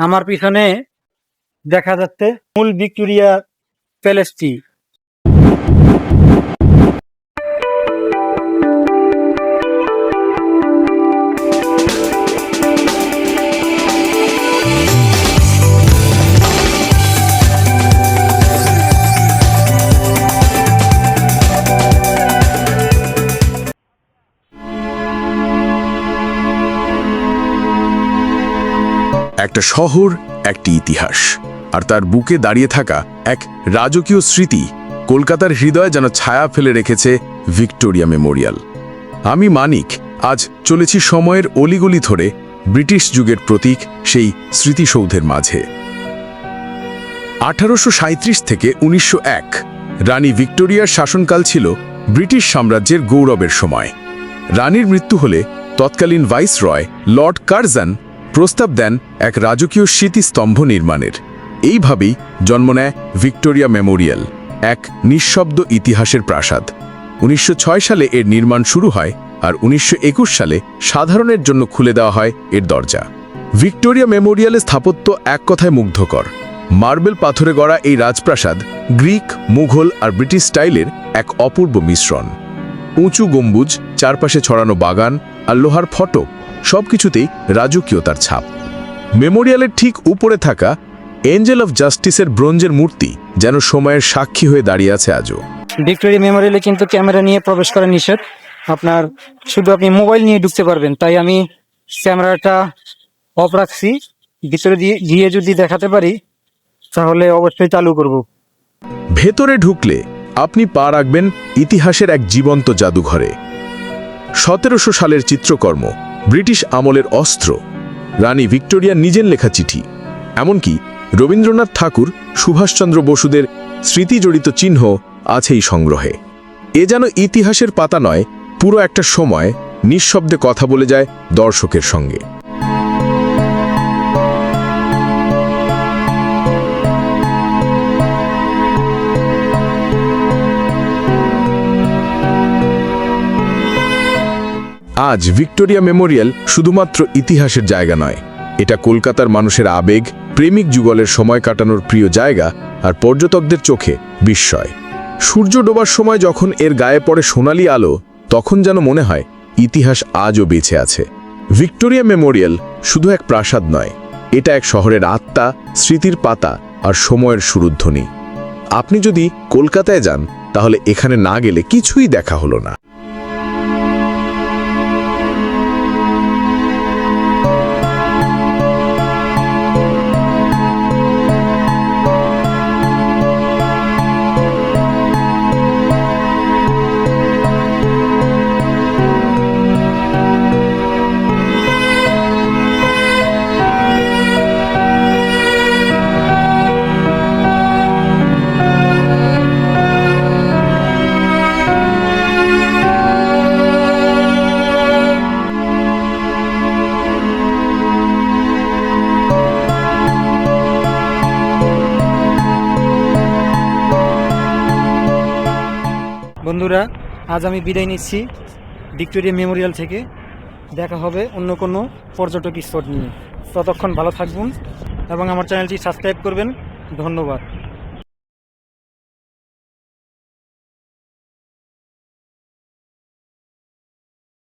আমার পিছনে দেখা যাচ্ছে মূল ভিক্টোরিয়া প্যালেসটি। একটা শহর, একটি ইতিহাস। আর তার বুকে দাঁড়িয়ে থাকা এক রাজকীয় স্মৃতি কলকাতার হৃদয়ে যেন ছায়া ফেলে রেখেছে ভিক্টোরিয়া মেমোরিয়াল। আমি মানিক, আজ চলেছি সময়ের অলিগলি ধরে ব্রিটিশ যুগের প্রতীক সেই স্মৃতিসৌধের মাঝে। আঠারোশো সাঁইত্রিশ থেকে উনিশশো এক রানী ভিক্টোরিয়ার শাসনকাল ছিল ব্রিটিশ সাম্রাজ্যের গৌরবের সময়। রানীর মৃত্যু হলে তৎকালীন ভাইস রয় লর্ড কার্জন প্রস্তাব দেন এক রাজকীয় স্মৃতিস্তম্ভ নির্মাণের। এইভাবেই জন্ম নেয় ভিক্টোরিয়া মেমোরিয়াল, এক নিঃশব্দ ইতিহাসের প্রাসাদ। উনিশশো ছয় সালে এর নির্মাণ শুরু হয় আর উনিশশো একুশ সালে সাধারণের জন্য খুলে দেওয়া হয় এর দরজা। ভিক্টোরিয়া মেমোরিয়ালের স্থাপত্য এক কথায় মুগ্ধকর। মার্বেল পাথরে গড়া এই রাজপ্রাসাদ গ্রিক, মুঘল আর ব্রিটিশ স্টাইলের এক অপূর্ব মিশ্রণ। উঁচু গম্বুজ, চারপাশে ছড়ানো বাগান আর লোহার ফটক সবকিছুতেই রাজকীয়তার ছাপ। মেমোরিয়ালের ঠিক উপরে থাকা এঞ্জেল অফ জাস্টিসের ব্রোঞ্জের মূর্তি যেন সময়ের সাক্ষী হয়ে দাঁড়িয়ে আছে আজও। ভিক্টোরিয়া মেমোরিয়ালে কিন্তু ক্যামেরা নিয়ে প্রবেশ করা নিষেধ। আপনার শুধু আপনি মোবাইল নিয়ে ঢুকতে পারবেন তাই আমি ক্যামেরাটা অফ রাখছি। ভিতরে দিয়ে গিয়ে যদি দেখাতে পারি তাহলে অবশ্যই চালু করব। ভেতরে ঢুকলে আপনি পা রাখবেন ইতিহাসের এক জীবন্ত জাদুঘরে। সতেরোশো সালের চিত্রকর্ম ব্রিটিশ আমলের অস্ত্র। রানী ভিক্টোরিয়া নিজের লেখা চিঠি। এমনকি রবীন্দ্রনাথ ঠাকুর, সুভাষচন্দ্র বসুদের স্মৃতিজড়িত চিহ্ন আছে এই সংগ্রহে। এ যেন ইতিহাসের পাতা নয়, পুরো একটা সময় নিঃশব্দে কথা বলে যায় দর্শকের সঙ্গে। আজ ভিক্টোরিয়া মেমোরিয়াল শুধুমাত্র ইতিহাসের জায়গা নয়। এটা কলকাতার মানুষের আবেগ, প্রেমিক যুগলের সময় কাটানোর প্রিয় জায়গা আর পর্যটকদের চোখে বিস্ময়। সূর্য ডোবার সময় যখন এর গায়ে পড়ে সোনালি আলো, তখন যেন মনে হয় ইতিহাস আজও বেঁচে আছে। ভিক্টোরিয়া মেমোরিয়াল শুধু এক প্রাসাদ নয়, এটা এক শহরের আত্মা, স্মৃতির পাতা আর সময়ের সুরুধ্বনি। আপনি যদি কলকাতায় যান, তাহলে এখানে না গেলে কিছুই দেখা হলো না। বন্ধুরা, আজ আমি বিদায় নিচ্ছি ভিক্টোরিয়া মেমোরিয়াল থেকে। দেখা হবে অন্য কোনো পর্যটক স্পট নিয়ে। ততক্ষণ ভালো থাকবেন এবং আমার চ্যানেলটি সাবস্ক্রাইব করবেন। ধন্যবাদ।